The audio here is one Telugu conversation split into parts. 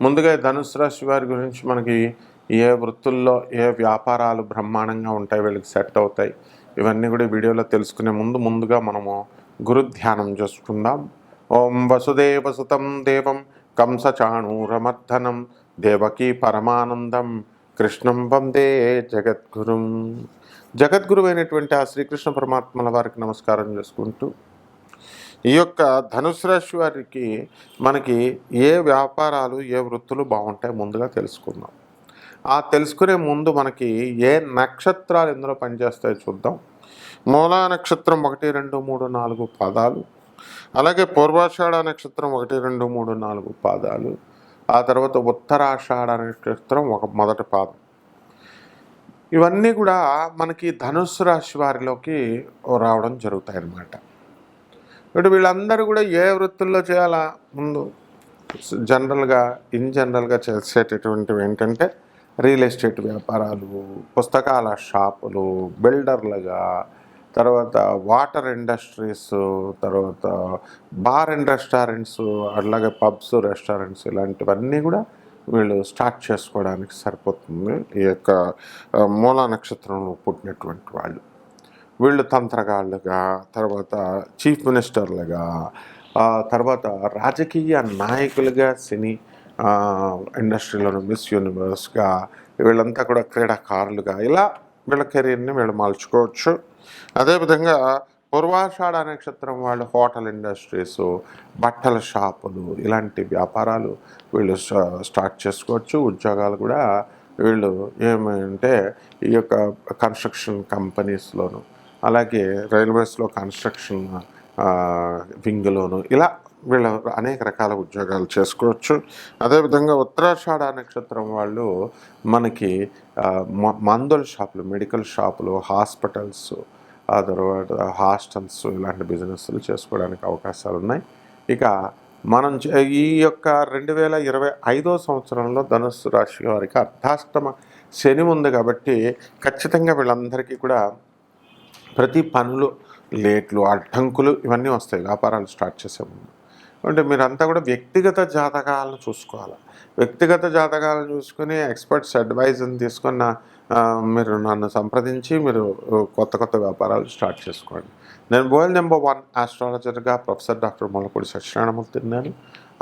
ముందుగా ధనుసు రాశి వారి గురించి మనకి ఏ వృత్తుల్లో ఏ వ్యాపారాలు బ్రహ్మాండంగా ఉంటాయి వీళ్ళకి సెట్ అవుతాయి ఇవన్నీ కూడా వీడియోలో తెలుసుకునే ముందు ముందుగా మనము గురు ధ్యానం చేసుకుందాం. ఓం వసుదేవ సుతం దేవం కంసచాణూరమర్ధనం దేవకీ పరమానందం కృష్ణం వందే జగద్గురుం. జగద్గురువైనటువంటి ఆ శ్రీకృష్ణ పరమాత్మల వారికి నమస్కారం చేసుకుంటూ ఈ యొక్క ధనుసు రాశి వారికి మనకి ఏ వ్యాపారాలు ఏ వృత్తులు బాగుంటాయి ముందుగా తెలుసుకుందాం. ఆ తెలుసుకునే ముందు మనకి ఏ నక్షత్రాలు ఇందులో పనిచేస్తాయో చూద్దాం. మూలా నక్షత్రం ఒకటి రెండు మూడు నాలుగు పాదాలు. అలాగే పూర్వాషాఢ నక్షత్రం ఒకటి రెండు మూడు నాలుగు పాదాలు. ఆ తర్వాత ఉత్తరాషాఢ నక్షత్రం ఒక మొదటి పాదం. ఇవన్నీ కూడా మనకి ధనుస్సు రాశి వారిలోకి రావడం జరుగుతాయి అన్నమాట ఇప్పుడు వీళ్ళందరూ కూడా ఏ వృత్తుల్లో చేయాలా? ముందు జనరల్గా ఇన్ జనరల్గా చేసేటటువంటివి ఏంటంటే రియల్ ఎస్టేట్ వ్యాపారాలు పుస్తకాల షాపులు బిల్డర్లుగా తర్వాత వాటర్ ఇండస్ట్రీస్ తర్వాత బార్ అండ్ రెస్టారెంట్స్ అలాగే పబ్స్ రెస్టారెంట్స్ ఇలాంటివన్నీ కూడా వీళ్ళు స్టార్ట్ చేసుకోవడానికి సరిపోతుంది. ఈ యొక్క మూలా నక్షత్రంలో పుట్టినటువంటి వాళ్ళు. వీళ్ళు తంత్రగాళ్ళుగా తర్వాత చీఫ్ మినిస్టర్లుగా తర్వాత రాజకీయ నాయకులుగా సినీ ఇండస్ట్రీలోని మిస్ యూనివర్స్గా వీళ్ళంతా కూడా క్రీడాకారులుగా ఇలా వీళ్ళ కెరీర్ని వీళ్ళు మలుచుకోవచ్చు అదేవిధంగా పూర్వాషాఢ నక్షత్రం వాళ్ళు హోటల్ ఇండస్ట్రీస్ బట్టల షాపులు ఇలాంటి వ్యాపారాలు వీళ్ళు స్టార్ట్ చేసుకోవచ్చు. ఉద్యోగాలు కూడా వీళ్ళు ఏమంటే ఈ యొక్క కన్స్ట్రక్షన్ కంపెనీస్లోను అలాగే రైల్వేస్లో కన్స్ట్రక్షన్ వింగ్లోను ఇలా వీళ్ళు అనేక రకాల ఉద్యోగాలు చేసుకోవచ్చు. అదేవిధంగా ఉత్తరాషాఢ నక్షత్రం వాళ్ళు మనకి మ- మందుల షాపులు మెడికల్ షాపులు హాస్పిటల్స్ ఆ తర్వాత హాస్టల్స్ ఇలాంటి బిజినెస్లు చేసుకోవడానికి అవకాశాలు ఉన్నాయి. ఇక మనం చే- ఈ యొక్క రెండు వేల ఇరవై ఐదో సంవత్సరంలో ధనుస్సు రాశి వారికి అర్ధాష్టమ శని ఉంది కాబట్టి ఖచ్చితంగా వీళ్ళందరికీ కూడా ప్రతి పనులు లేట్లు అడ్డంకులు ఇవన్నీ వస్తాయి. వ్యాపారాలు స్టార్ట్ చేసే ముందు. అంటే మీరంతా కూడా వ్యక్తిగత జాతకాలను చూసుకోవాలి? వ్యక్తిగత జాతకాలను చూసుకుని ఎక్స్పర్ట్స్ అడ్వైజ్ని తీసుకున్న మీరు నన్ను సంప్రదించి మీరు కొత్త కొత్త వ్యాపారాలు స్టార్ట్ చేసుకోండి. నేను బోయల్ నెంబర్ వన్ ఆస్ట్రాలజర్గా ప్రొఫెసర్ డాక్టర్ ముల్లపూడి సత్యనారాయణమూర్తి తిన్నాను.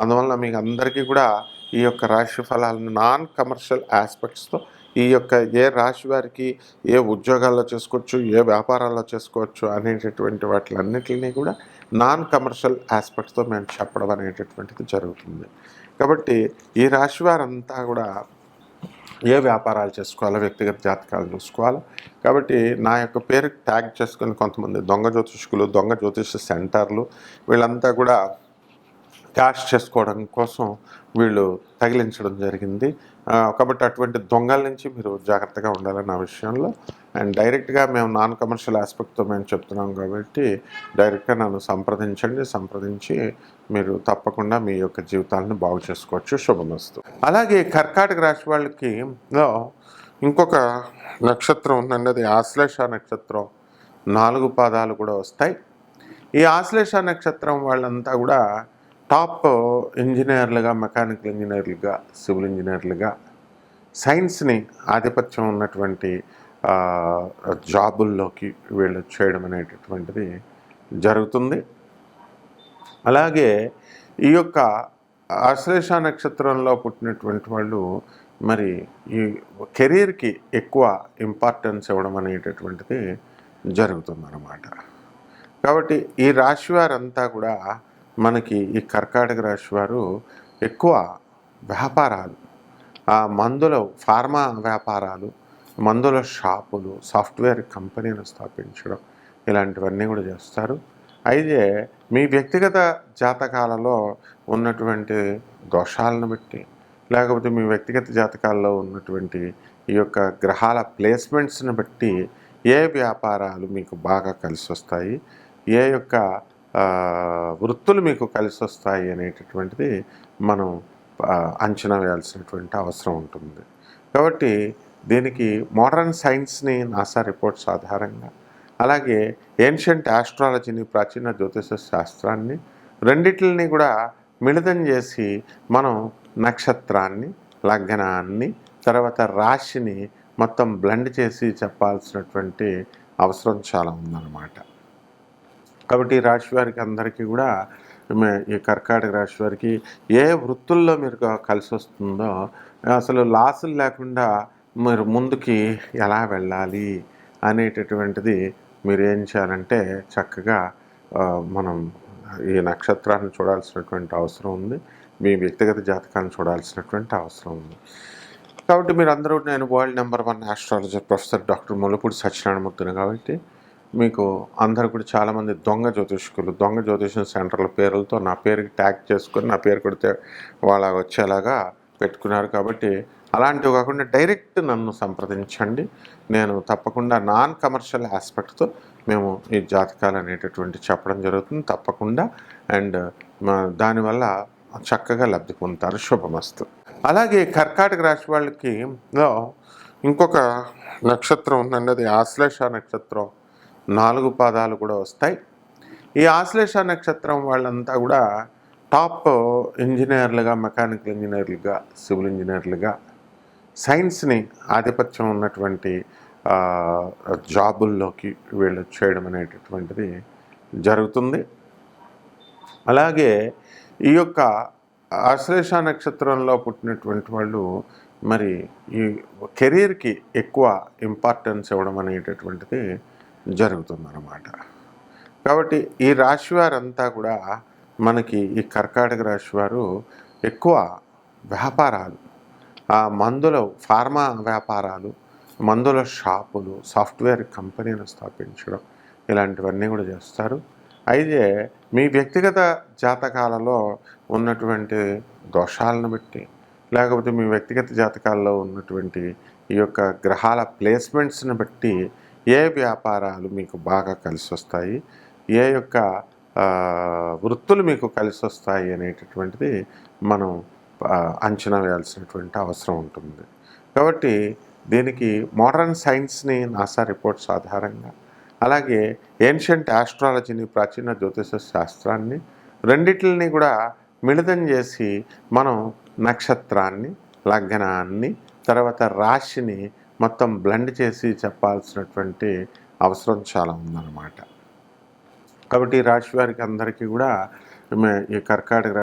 అందువల్ల మీకు అందరికీ కూడా ఈ యొక్క రాశి ఫలాలను నాన్ కమర్షియల్ ఆస్పెక్ట్స్తో ఈ యొక్క ఏ రాశి వారికి ఏ ఉద్యోగాల్లో చేసుకోవచ్చు ఏ వ్యాపారాల్లో చేసుకోవచ్చు అనేటటువంటి వాటిలన్నింటినీ కూడా నాన్ కమర్షియల్ ఆస్పెక్ట్స్తో మేము చెప్పడం అనేటటువంటిది జరుగుతుంది. కాబట్టి ఈ రాశి వారంతా కూడా ఏ వ్యాపారాలు చేసుకోవాలో వ్యక్తిగత జాతకాలు చూసుకోవాలి కాబట్టి నా యొక్క పేరు ట్యాగ్ చేసుకుని కొంతమంది దొంగ జ్యోతిష్కులు దొంగ జ్యోతిష సెంటర్లు వీళ్ళంతా కూడా క్యాష్ చేసుకోవడం కోసం వీళ్ళు తగిలించడం జరిగింది. కాబట్టి అటువంటి దొంగల నుంచి మీరు జాగ్రత్తగా ఉండాలని ఆ విషయంలో. అండ్ డైరెక్ట్గా మేము నాన్ కమర్షియల్ ఆస్పెక్ట్తో మేము చెప్తున్నాం కాబట్టి డైరెక్ట్గా నన్ను సంప్రదించండి. సంప్రదించి మీరు తప్పకుండా మీ యొక్క జీవితాలను బాగు చేసుకోవచ్చు. శుభమస్తు. అలాగే కర్కాటక రాశి వాళ్ళకి ఇంకొక నక్షత్రం ఉందండి అది ఆశ్లేష నక్షత్రం. నాలుగు పాదాలు కూడా వస్తాయి. ఈ ఆశ్లేష నక్షత్రం వాళ్ళంతా కూడా టాప్ ఇంజనీర్లుగా మెకానికల్ ఇంజనీర్లుగా సివిల్ ఇంజనీర్లుగా సైన్స్ని ఆధిపత్యం ఉన్నటువంటి జాబుల్లోకి వీళ్ళు చేయడం అనేటటువంటిది జరుగుతుంది. అలాగే ఈ యొక్క ఆశ్లేష నక్షత్రంలో పుట్టినటువంటి వాళ్ళు మరి ఈ కెరీర్కి ఎక్కువ ఇంపార్టెన్స్ ఇవ్వడం అనేటటువంటిది జరుగుతుందన్నమాట. కాబట్టి ఈ రాశి వారంతా కూడా మనకి ఈ కర్కాటక రాశి వారు ఎక్కువ వ్యాపారాలు ఆ మందుల ఫార్మా వ్యాపారాలు మందుల షాపులు సాఫ్ట్వేర్ కంపెనీలు స్థాపించడం ఇలాంటివన్నీ కూడా చేస్తారు. అయితే మీ వ్యక్తిగత జాతకాలలో ఉన్నటువంటి దోషాలను బట్టి లేకపోతే మీ వ్యక్తిగత జాతకాల్లో ఉన్నటువంటి ఈ యొక్క గ్రహాల ప్లేస్మెంట్స్ని బట్టి ఏ వ్యాపారాలు మీకు బాగా కలిసి వస్తాయి? ఏ యొక్క వృత్తులు మీకు కలిసి వస్తాయి అనేటటువంటిది మనం అంచనా వేయాల్సినటువంటి అవసరం ఉంటుంది. కాబట్టి దీనికి మోడర్న్ సైన్స్ని నాసా రిపోర్ట్స్ ఆధారంగా అలాగే ఏన్షియంట్ ఆస్ట్రాలజీని ప్రాచీన జ్యోతిష శాస్త్రాన్ని రెండిటిని కూడా మిళితం చేసి మనం నక్షత్రాన్ని లగ్నాన్ని తర్వాత రాశిని మొత్తం బ్లెండ్ చేసి చెప్పాల్సినటువంటి అవసరం చాలా ఉందన్నమాట. కాబట్టి ఈ రాశి వారికి అందరికీ కూడా మే- ఈ కర్కాటక రాశి వారికి ఏ వృత్తుల్లో మీరు కలిసి వస్తుందో అసలు లాసులు లేకుండా మీరు ముందుకి ఎలా వెళ్ళాలి అనేటటువంటిది మీరు ఏం చేయాలంటే చక్కగా మనం ఈ నక్షత్రాన్ని చూడాల్సినటువంటి అవసరం ఉంది. మీ వ్యక్తిగత జాతకాన్ని చూడాల్సినటువంటి అవసరం ఉంది. కాబట్టి మీరు అందరూ నేను world number one astrologer professor doctor Mulapudi సత్యనారాయణమూర్తిని కాబట్టి మీకు అందరు కూడా చాలామంది దొంగ జ్యోతిష్కులు దొంగ జ్యోతిషం సెంటర్ల పేర్లతో నా పేరుకి ట్యాగ్ చేసుకొని నా పేరు కొడితే వాళ్ళ వచ్చేలాగా పెట్టుకున్నారు కాబట్టి అలాంటివి కాకుండా డైరెక్ట్ నన్ను సంప్రదించండి. నేను తప్పకుండా నాన్ కమర్షియల్ ఆస్పెక్ట్తో మేము ఈ జాతకాలు అనేటటువంటి చెప్పడం జరుగుతుంది. తప్పకుండా. అండ్ దానివల్ల చక్కగా లబ్ధి పొందుతారు. శుభమస్తు. అలాగే కర్కాటక రాశి వాళ్ళకి ఇంకొక నక్షత్రం ఉందండి. అది ఆశ్లేష నక్షత్రం. నాలుగు పాదాలు కూడా వస్తాయి. ఈ ఆశ్లేష నక్షత్రం వాళ్ళంతా కూడా టాప్ ఇంజనీర్లుగా మెకానికల్ ఇంజనీర్లుగా సివిల్ ఇంజనీర్లుగా సైన్స్ని ఆధిపత్యం ఉన్నటువంటి జాబుల్లోకి వీళ్ళు చేయడం అనేటటువంటిది జరుగుతుంది. అలాగే ఈ యొక్క ఆశ్లేష నక్షత్రంలో పుట్టినటువంటి వాళ్ళు మరి ఈ కెరీర్కి ఎక్కువ ఇంపార్టెన్స్ ఇవ్వడం అనేటటువంటిది జరుగుతుందన్నమాట. కాబట్టి ఈ రాశి వారంతా కూడా మనకి ఈ కర్కాటక రాశి వారు ఎక్కువ వ్యాపారాలు ఆ మందుల ఫార్మా వ్యాపారాలు మందుల షాపులు సాఫ్ట్వేర్ కంపెనీలు స్థాపించడం ఇలాంటివన్నీ కూడా చేస్తారు. అయితే మీ వ్యక్తిగత జాతకాలలో ఉన్నటువంటి దోషాలను బట్టి లేకపోతే మీ వ్యక్తిగత జాతకాల్లో ఉన్నటువంటి ఈ యొక్క గ్రహాల ప్లేస్మెంట్స్ని బట్టి ఏ వ్యాపారాలు మీకు బాగా కలిసి వస్తాయి? ఏ యొక్క వృత్తులు మీకు కలిసి వస్తాయి అనేటటువంటిది మనం అంచనా వేయాల్సినటువంటి అవసరం ఉంటుంది. కాబట్టి దీనికి మోడర్న్ సైన్స్ని నాసా రిపోర్ట్స్ ఆధారంగా అలాగే ఏన్షియంట్ ఆస్ట్రాలజీని ప్రాచీన జ్యోతిష శాస్త్రాన్ని రెండిటిని కూడా మిళితం చేసి మనం నక్షత్రాన్ని లగ్నాన్ని తర్వాత రాశిని మొత్తం బ్లెండ్ చేసి చెప్పాల్సినటువంటి అవసరం చాలా ఉందన్నమాట. కాబట్టి ఈ రాశి వారికి అందరికీ కూడా ఈ కర్కాటక